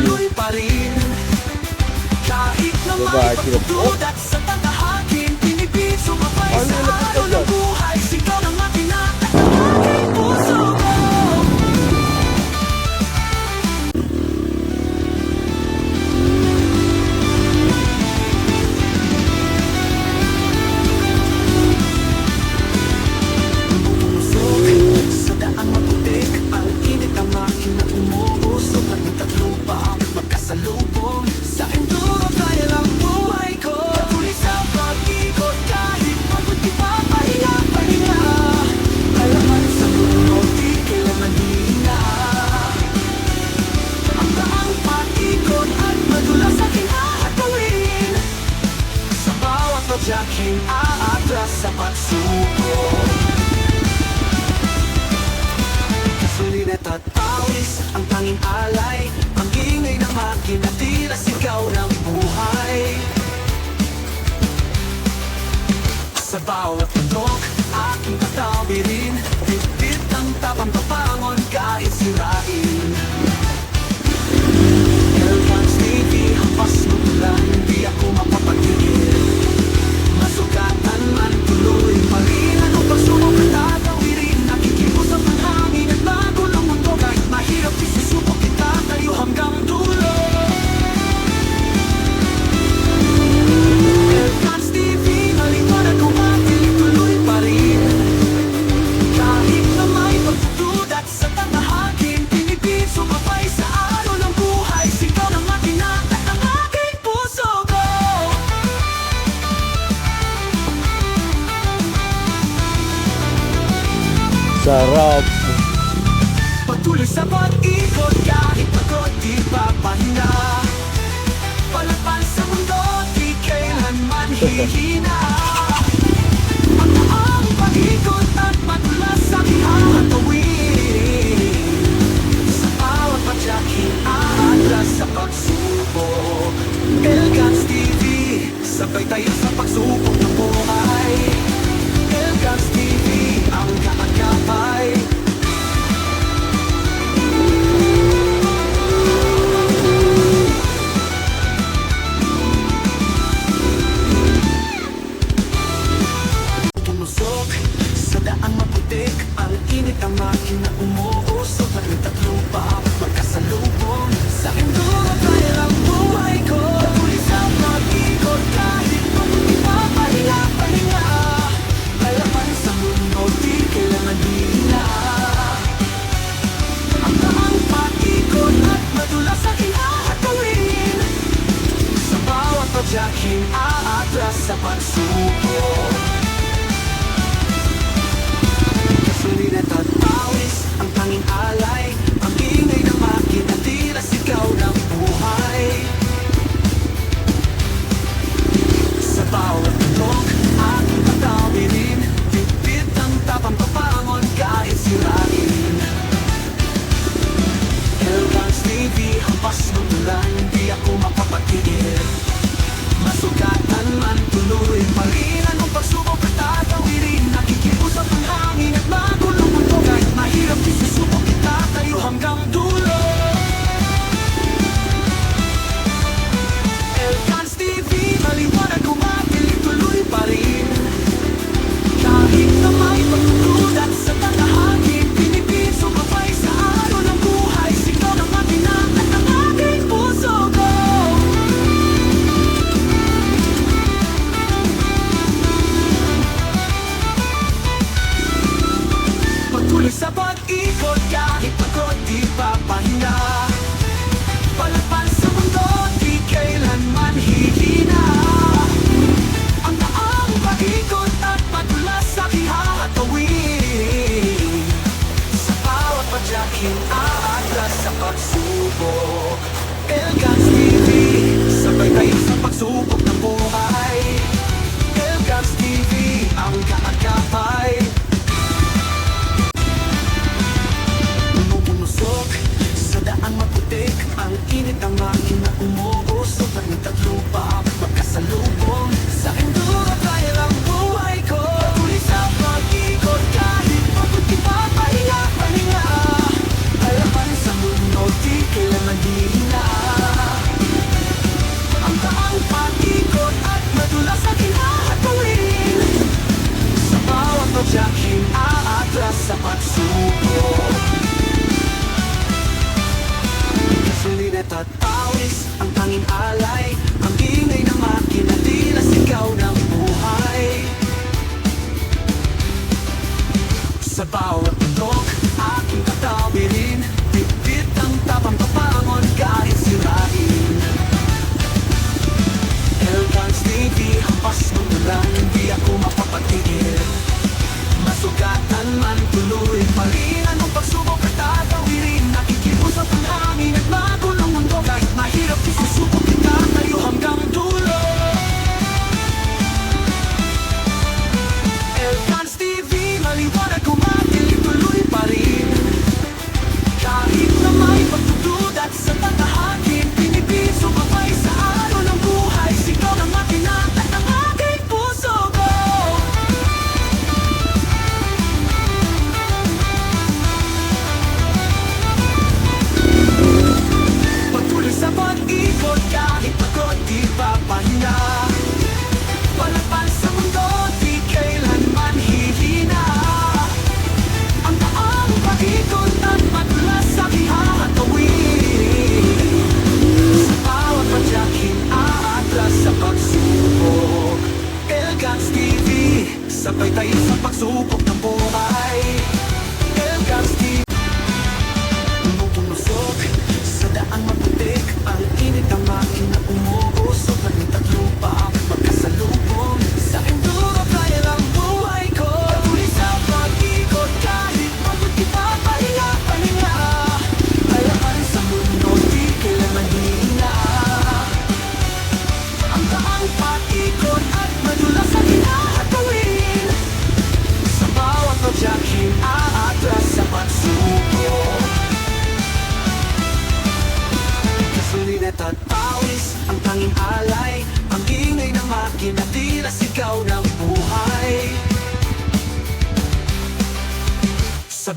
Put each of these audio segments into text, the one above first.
tuloy pa rin. Kahit na may pagdudak sa tangahagin Pinipiso ka pa isa aming alay. Ang ingay ng makina tila sigaw ng buhay. Sa bawat sarap. Patuloy sa pag-ikot kahit pagod di papahinga. Palapan sa mundo di kailanman hihina. Ang pag-ikot at matulas sa ihahatawin. Sa bawat patyaking aatras sa pagsubok. Elgans TV, sabay tayo sa pagsubok ng buhay.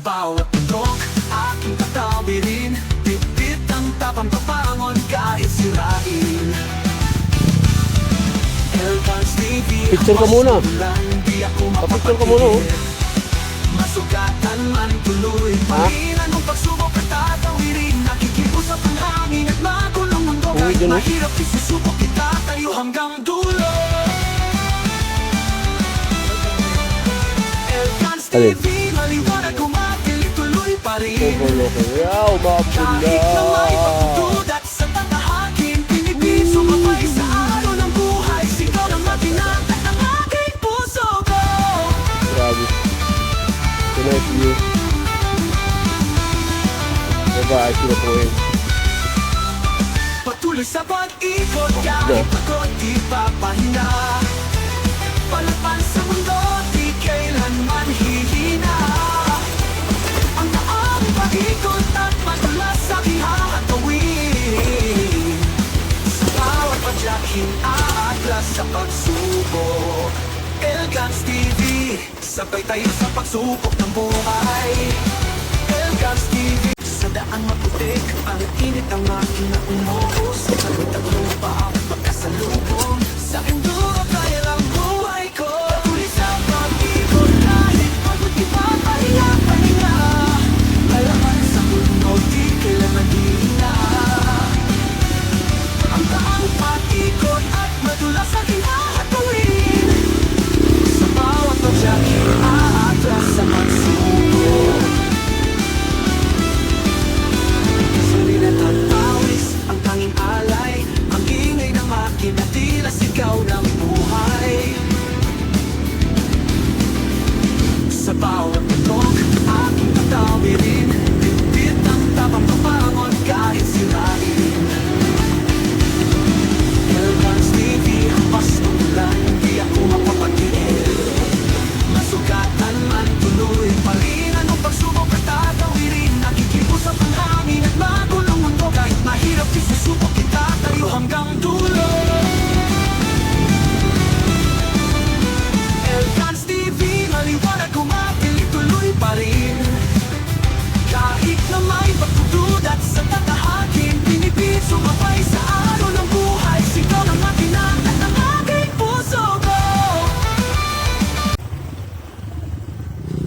bawat bundok Aking tatawirin Bitbit ang tapang papangon Kahit sirain. Elvans TV Picture ka muna. Kapicture ka muna oh. Masugatan man tuloy Pahinan mong pagsubok at tatawirin Nakikipusap ang hangin at magulong mundo oh. Kahit mahirap isusubok kita tayo hanggang dulo. Elvans TV Maliwanag rin Wow, mapula Kahit na may pagdudat sa tatahakin Pinipiso ka pa isa araw ng buhay. Sigaw ng matinata ng aking puso ko Grabe. Tonight view Diba, ay sila po eh Patuloy sa pag-ikot Kahit pagod di papahina aking aatlas sa pagsubok Elgans TV, sabay tayo sa pagsubok ng buhay. Elgans TV, sa daang maputik Ang init ang aking na umuhos Sa lupa, magkasalubong sa inyo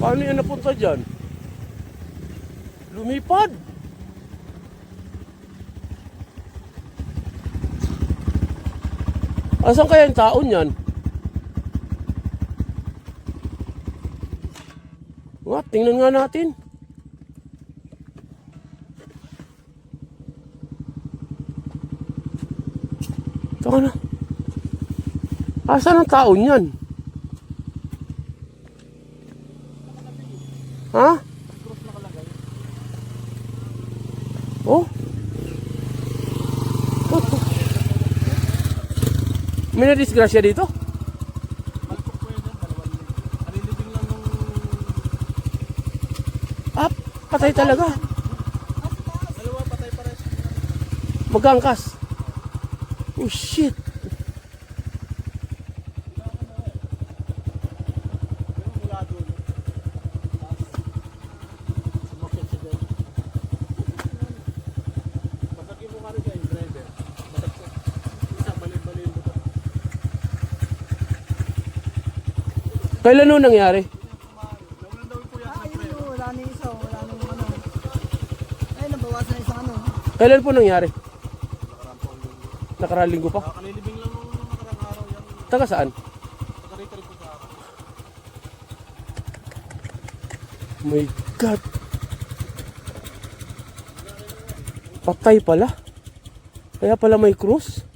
Paano yan napunta dyan? Lumipad! Asan kaya yung taon yan? Nga, tingnan nga natin. Ito ka na. Asan ang taon yan? Ha? Oh? May na-disgrasya dito? Ah, patay talaga. Magangkas. Oh shit. Kailan nun nangyari? Wala na yung isa, wala na yung ano. Ay, nabawasan na isang ano. Kailan po nangyari? Nakaraang linggo pa? Kalilibing lang nung nakarang araw yan. Taga saan? Nakarita rin po sa akin. My God. Patay pala. Kaya pala may cross.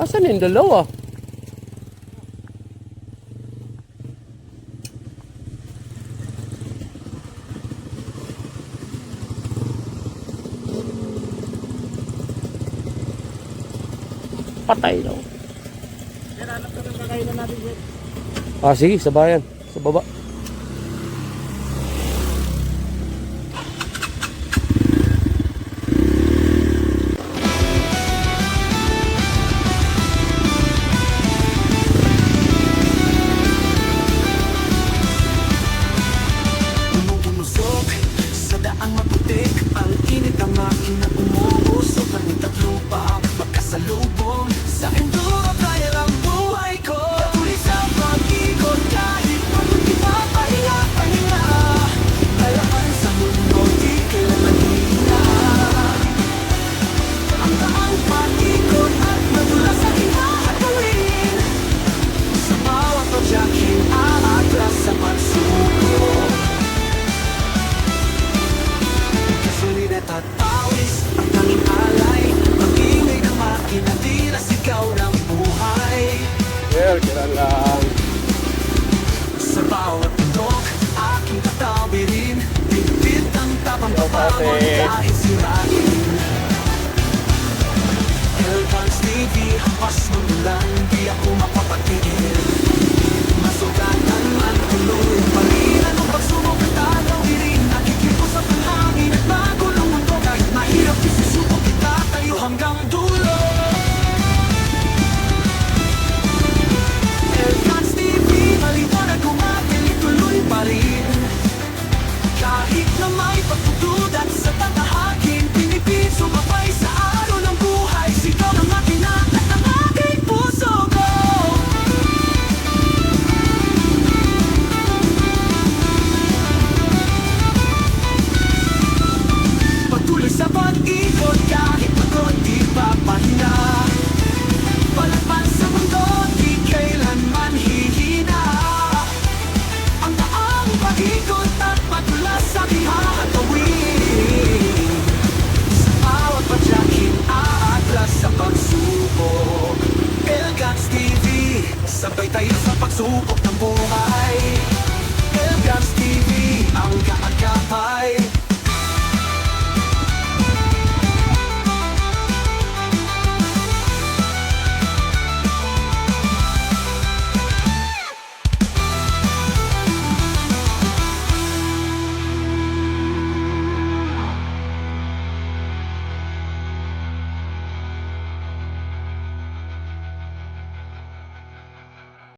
Asan yung dalawa? Patay daw. Hanap ka ng kakainan natin dyan. Ah, sige, sa bayan. Sa baba. Tapang pabangon